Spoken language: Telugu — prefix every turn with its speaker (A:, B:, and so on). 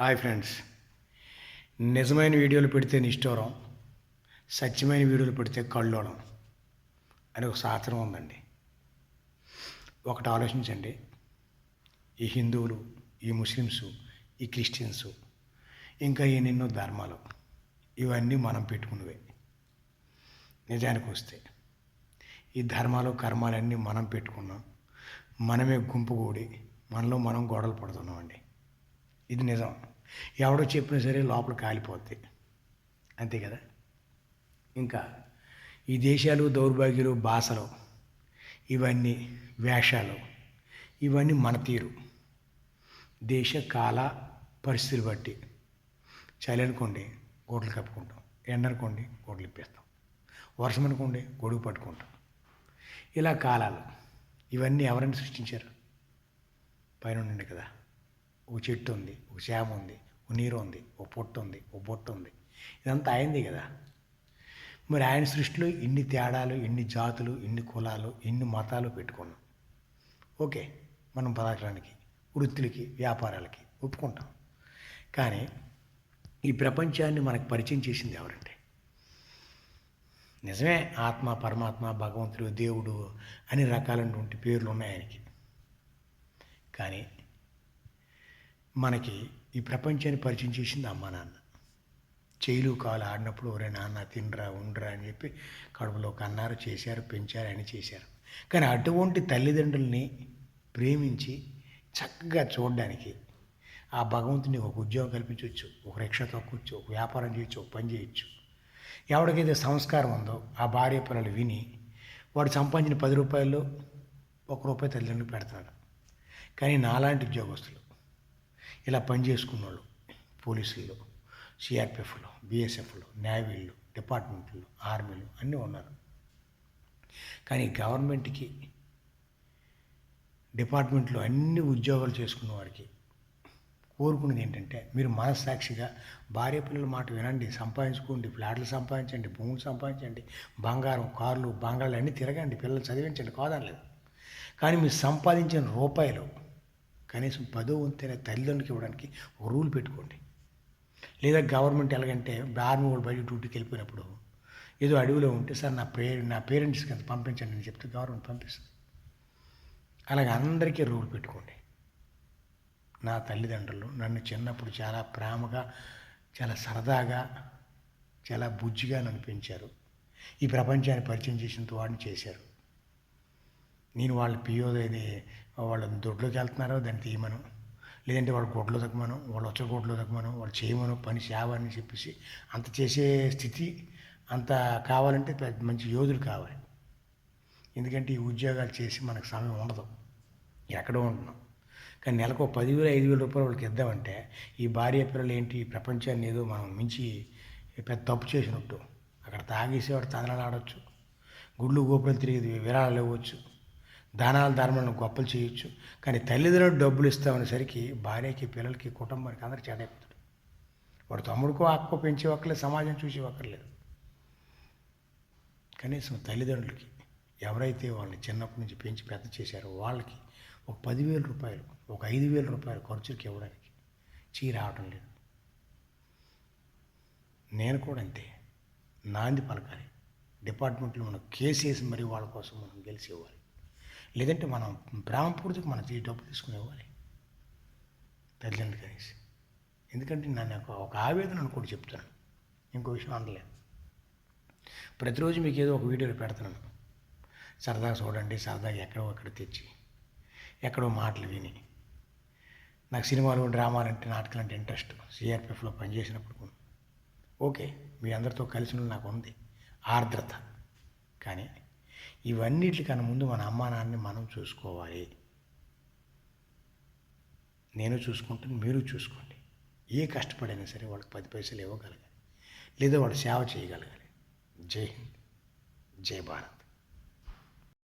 A: Hi friends. నిజమైన వీడియోలు పెడితే నిష్ఠూరం సత్యమైన వీడియోలు పెడితే కళ్ళోడం అని ఒక శాస్త్రం ఉందండి. ఒకటి ఆలోచించండి. ఈ హిందువులు ఈ ముస్లిమ్స్ ఈ క్రిస్టియన్స్ ఇంకా ఎన్నెన్నో ధర్మాలు ఇవన్నీ మనం పెట్టుకున్నవే. నిజానికి వస్తే ఈ ధర్మాలు కర్మాలన్నీ మనం పెట్టుకున్నాం. మనమే గుంపుగూడి మనలో మనం గొడవలు పడుతున్నామండి. ఇది నిజం. ఎవడో చెప్పినా సరే లోపల కాలిపోద్ది. అంతే కదా? ఇంకా ఈ దేశాలు దౌర్భాగ్యులు భాషలు ఇవన్నీ వేషాలు ఇవన్నీ మన తీరు. దేశ కాల పరిస్థితులు బట్టి చలి అనుకోండి గోడలు కప్పుకుంటాం. ఎండ అనుకోండి గోడలు ఇప్పేస్తాం. వర్షం అనుకోండి గొడుగు పట్టుకుంటాం. ఇలా కాలాలు ఇవన్నీ ఎవరైనా సృష్టించారు? పైన ఉండండి కదా? ఓ చెట్టు ఉంది ఒక చేమ ఉంది ఓ నీరు ఉంది ఓ పొట్టు ఉంది ఓ బొట్టు ఉంది. ఇదంతా అయింది కదా. మరి ఆయన సృష్టిలో ఇన్ని తేడాలు ఇన్ని జాతులు ఇన్ని కులాలు ఇన్ని మతాలు పెట్టుకున్నాం. ఓకే మనం పదార్థానికి వృత్తులకి వ్యాపారాలకి ఒప్పుకుంటాం. కానీ ఈ ప్రపంచాన్ని మనకు పరిచయం చేసింది ఎవరంటే? నిజమే ఆత్మ పరమాత్మ భగవంతుడు దేవుడు అన్ని రకాలైనటువంటి పేర్లు ఉన్నాయి ఆయనకి. కానీ మనకి ఈ ప్రపంచాన్ని పరిచయం చేసింది అమ్మ నాన్న. చేయిలు కాలు ఆడినప్పుడు ఒరే నాన్న తినరా ఉండరా అని చెప్పి కడుపులో కన్నారు చేశారు పెంచారు అని చేశారు. కానీ అటువంటి తల్లిదండ్రుల్ని ప్రేమించి చక్కగా చూడడానికి ఆ భగవంతుని ఒక ఉద్యోగం కల్పించవచ్చు ఒక రిక్ష తొక్కవచ్చు ఒక వ్యాపారం చేయొచ్చు ఒక పని చేయొచ్చు. ఎవరికైతే సంస్కారం ఉందో ఆ భార్య పిల్లలు విని వాడు సంపాదించిన పది రూపాయలు ఒక రూపాయి తల్లిదండ్రులు పెడతాడు కానీ నాలాంటి ఉద్యోగస్తులు ఇలా పని చేసుకున్న వాళ్ళు పోలీసులు సిఆర్పిఎఫ్లు నేవీలు డిపార్ట్మెంట్లు ఆర్మీలు అన్నీ ఉన్నారు. కానీ గవర్నమెంట్కి డిపార్ట్మెంట్లో అన్ని ఉద్యోగాలు చేసుకున్న వారికి కోరుకున్నది ఏంటంటే మీరు మనస్సాక్షిగా భార్య పిల్లల మాట వినండి సంపాదించుకోండి ఫ్లాట్లు సంపాదించండి భూములు సంపాదించండి బంగారం కార్లు బంగాళాలు అన్నీ తిరగండి పిల్లలు చదివించండి కాదనలేదు కానీ మీరు సంపాదించిన రూపాయలు కనీసం పదో వంతైన తల్లిదండ్రులకి ఇవ్వడానికి ఒక రూల్ పెట్టుకోండి. లేదా గవర్నమెంట్ ఎలాగంటే ఆర్మీ వాళ్ళు బయట డ్యూటీకి వెళ్ళిపోయినప్పుడు ఏదో అడవిలో ఉంటే సార్ నా పే నా పేరెంట్స్కి అంత పంపించండి అని చెప్తే గవర్నమెంట్ పంపిస్తుంది. అలాగే అందరికీ రూల్ పెట్టుకోండి. నా తల్లిదండ్రులు నన్ను చిన్నప్పుడు చాలా ప్రేమగా చాలా సరదాగా చాలా బుజ్జిగా నన్ను పెంచారు. ఈ ప్రపంచాన్ని పరిచయం చేసినంత వాడిని చేశారు. నేను వాళ్ళ పియోది వాళ్ళ దొడ్లోకి వెళ్తున్నారో దాన్ని తీయమను. లేదంటే వాళ్ళ గొడ్లో తగ్గమను వాళ్ళు వచ్చే గొడ్లో తగ్గమను వాళ్ళు చేయమను పని సేవ చెప్పేసి అంత చేసే స్థితి అంత కావాలంటే పెద్ద మంచి యోధులు కావాలి. ఎందుకంటే ఈ ఉద్యోగాలు చేసి మనకు సమయం ఉండదు. ఎక్కడో ఉంటున్నాం. కానీ నెలకు పదివేలు ఐదు వేల రూపాయలు వాళ్ళకి ఇద్దామంటే ఈ భార్య పిల్లలు ఏంటి ప్రపంచాన్ని ఏదో మనం మించి పెద్ద తప్పు చేసినట్టు. అక్కడ తాగేసేవాడు తదనాలు ఆడవచ్చు గుళ్ళు గోపురం తిరిగి విరాళాలు ఇవ్వచ్చు. దానాల ధర్మాలను గొప్పలు చేయొచ్చు. కానీ తల్లిదండ్రులు డబ్బులు ఇస్తామనేసరికి భార్యకి పిల్లలకి కుటుంబానికి అందరికి చెడైపోతాడు వాడు తమ్ముడికో అక్కో పెంచి ఒక్కర్లేదు సమాజం చూసి ఒక్కర్లేదు. కనీసం తల్లిదండ్రులకి ఎవరైతే వాళ్ళని చిన్నప్పటి నుంచి పెంచి పెద్ద చేశారో వాళ్ళకి ఒక పదివేల రూపాయలు ఒక ఐదు వేల రూపాయలు ఖర్చులకి ఇవ్వడానికి చీ రావటం లేదు. నేను కూడా అంతే. నాంది పలకాలి. డిపార్ట్మెంట్లో మనం కేసు వేసి మరి వాళ్ళ కోసం మనం గెలిచి ఇవ్వాలి. లేదంటే మనం ప్రేమపూర్తికి మనం ఈ డబ్బు తీసుకుని ఇవ్వాలి. తల్లిదండ్రులు కనీసి. ఎందుకంటే నన్ను ఒక ఒక ఆవేదన అనుకోండి కూడా చెప్తాను ఇంకో విషయం అనలేదు ప్రతిరోజు మీకు ఏదో ఒక వీడియో పెడతాను సరదాగా చూడండి సరదాగా ఎక్కడో అక్కడ తెచ్చి ఎక్కడో మాటలు విని. నాకు సినిమాలు డ్రామాలు అంటే నాటకాలు అంటే ఇంట్రెస్ట్. సిఆర్పిఎఫ్లో పనిచేసినప్పుడు ఓకే మీ అందరితో కలిసి నాకు ఉంది. ఆర్ద్రత. కానీ ఇవన్నిటికన్నా ముందు మన అమ్మా నాన్నని మనం చూసుకోవాలి. నేను చూసుకుంటాను మీరు చూసుకోండి. ఏ కష్టపడైనా సరే వాళ్ళకి పది పైసలు ఇవ్వగలగాలి. లేదా వాళ్ళు సేవ చేయగలగాలి. జై హింద్. జై భారత్.